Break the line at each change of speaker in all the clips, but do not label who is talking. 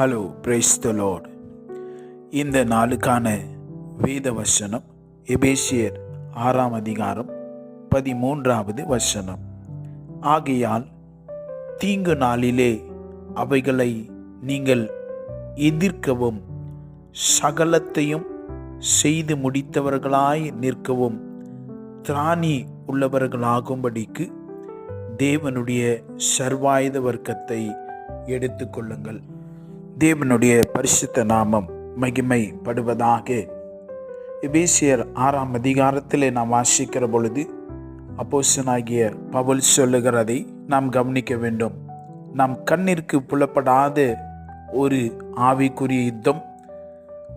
Hello praise the Lord இந்த நாளுக்கான வேத வசனம் எபேசியர் ஆறாம் அதிகாரம் பதிமூன்றாவது வசனம். ஆகையால் தீங்கு நாளிலே அவைகளை நீங்கள் எதிர்க்கவும் சகலத்தையும் செய்து முடித்தவர்களாய் நிற்கவும் திராணி உள்ளவர்களாகும்படிக்கு தேவனுடைய சர்வாயுத வர்க்கத்தை எடுத்துக்கொள்ளுங்கள். தேவனுடைய பரிசுத்த நாமம் மகிமைப்படுவதாக எபேசியர் ஆறாம் அதிகாரத்திலே நாம் வாசிக்கிற பொழுது அப்போசனாகிய பவுல் சொல்லுகிறதை நாம் கவனிக்க வேண்டும். நம் கண்ணிற்கு புலப்படாத ஒரு ஆவிக்குரிய யுத்தம்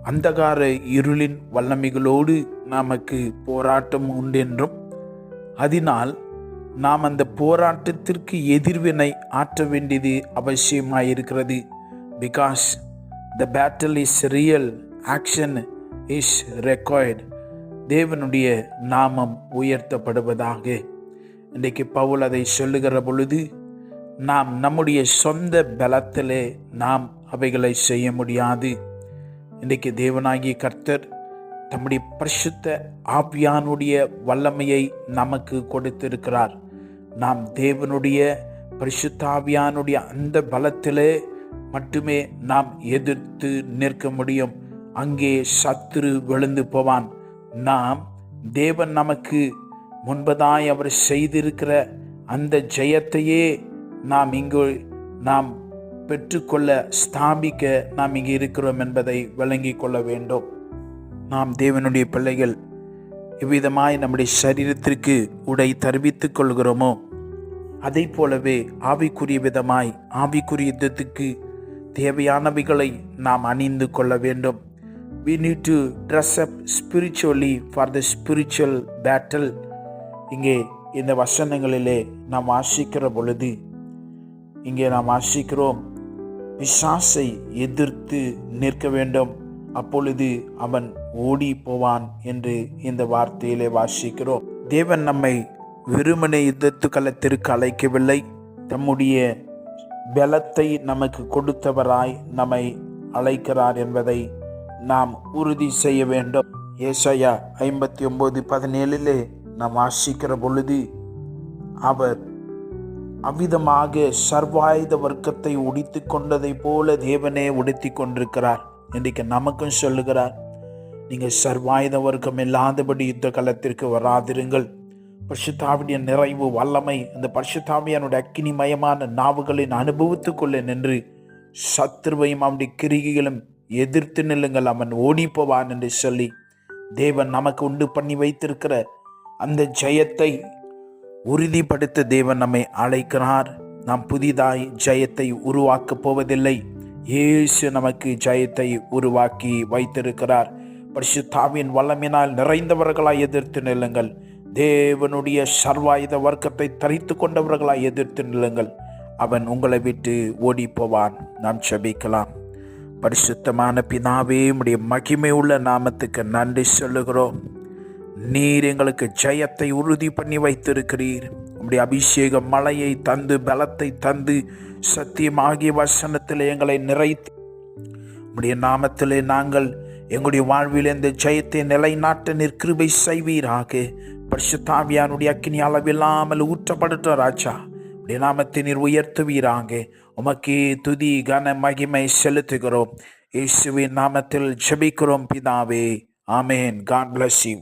அந்தகார இருளின் வல்லமைகளோடு நமக்கு போராட்டம் உண்டென்றும் அதனால் நாம் அந்த போராட்டத்திற்கு எதிர்வினை ஆற்ற வேண்டியது அவசியமாயிருக்கிறது. Because the battle is real action is record தேவனுடைய நாமம் உயர்த்தப்படுவதாக. இன்றைக்கு பவுல் அதை சொல்லுகிற பொழுது நாம் நம்முடைய சொந்த பலத்திலே நாம் அவைகளை செய்ய முடியாது. இன்றைக்கு தேவனாகிய கர்த்தர் தம்முடைய பரிசுத்த ஆவியானுடைய வல்லமையை நமக்கு கொடுத்திருக்கிறார். நாம் தேவனுடைய பரிசுத்தாவியானுடைய அந்த பலத்திலே மட்டுமே நாம் எதிர்த்து நிற்க முடியும். அங்கே சத்துரு விழுந்து போவான். நாம் தேவன் நமக்கு முன்பதாய் அவர் செய்திருக்கிற அந்த ஜெயத்தையே நாம் இங்கு நாம் பெற்றுக்கொள்ள ஸ்தாபிக்க நாம் இங்கே இருக்கிறோம் என்பதை விளங்கி கொள்ள வேண்டும். நாம் தேவனுடைய பிள்ளைகள் இவ்விதமாய் நம்முடைய சரீரத்திற்கு உடை தருவித்துக் கொள்கிறோமோ அதை போலவே ஆவிக்குரிய விதமாய் ஆவிக்குரிய யுத்தத்துக்கு தேவையானவைகளை நாம் அணிந்து கொள்ள வேண்டும். We need to dress up spiritually for the spiritual battle இங்கே இந்த வசனங்களிலே நாம் வாசிக்கிற பொழுது இங்கே நாம் வாசிக்கிறோம் பிசாசை எதிர்த்து நிற்க வேண்டும். அப்பொழுது அவன் ஓடி போவான் என்று இந்த வார்த்தையிலே வாசிக்கிறோம். தேவன் நம்மை வெறுமனை யுத்தத்து களத்திற்கு அழைக்கவில்லை. தம்முடைய பலத்தை நமக்கு கொடுத்தவராய் நம்மை அழைக்கிறார் என்பதை நாம் உறுதி செய்ய வேண்டும். ஏசாயா ஐம்பத்தி ஒன்பது பதினேழிலே நாம் வாசிக்கிற பொழுது அவர் அவ்விதமாக சர்வாயுத வர்க்கத்தை உடித்து கொண்டதை போல தேவனே உடுத்தி கொண்டிருக்கிறார் இன்றைக்கு நமக்கும் சொல்லுகிறார். நீங்கள் சர்வாயுத வர்க்கம் இல்லாதபடி யுத்த களத்திற்கு வராதிருங்கள். பரிசுத்தாவுடைய நிறைவு வல்லமை அந்த பரிசுத்தாவியானுடைய அக்கினிமயமான நாவுகளின் அனுபவத்துக்குள்ளே நின்று சத்ருவையும் அவனுடைய கிரிகைகளும் எதிர்த்து நில்லுங்கள் அவன் ஓடிப்போவான் என்று சொல்லி தேவன் நமக்கு உண்டு பண்ணி வைத்திருக்கிற அந்த ஜெயத்தை உறுதிப்படுத்த தேவன் நம்மை அழைக்கிறார். நாம் புதிதாய் ஜெயத்தை உருவாக்கப் போவதில்லை. இயேசு நமக்கு ஜெயத்தை உருவாக்கி வைத்திருக்கிறார். பரிசுத்தாவின் வல்லமினால் நிறைந்தவர்களாய் எதிர்த்து நில்லுங்கள். தேவனுடைய சர்வாயுத வர்க்கத்தை தரித்து கொண்டவர்களாய் எதிர்த்து நில்லுங்கள். அவன் உங்களை விட்டு ஓடி போவான் நாம் செபிக்கலாம். பரிசுத்தமான பினாவே உடைய மகிமை உள்ள நாமத்துக்கு நன்றி சொல்லுகிறோம். நீர் எங்களுக்கு ஜெயத்தை உறுதி பண்ணி வைத்திருக்கிறீர். உம்முடைய அபிஷேக மலையை தந்து பலத்தை தந்து சத்தியமாகிய வசனத்தில் எங்களை நிறைத்து உம்முடைய நாமத்திலே நாங்கள் எங்களுடைய வாழ்வில் இந்த ஜெயத்தை நிலைநாட்ட நிற்கிருபை செய்வீராக. பரிசுத்தாவியானுடைய அக்கினி அளவில்லாமல் ஊற்றப்படட்டும் ராஜா நாமத்தை நீர் உயர்த்துவீராங்க உமக்கு துதி கன மகிமை செலுத்துகிறோம். இயேசுவின் நாமத்தில் ஜெபிக்கிறோம் பிதாவே. ஆமேன். God bless you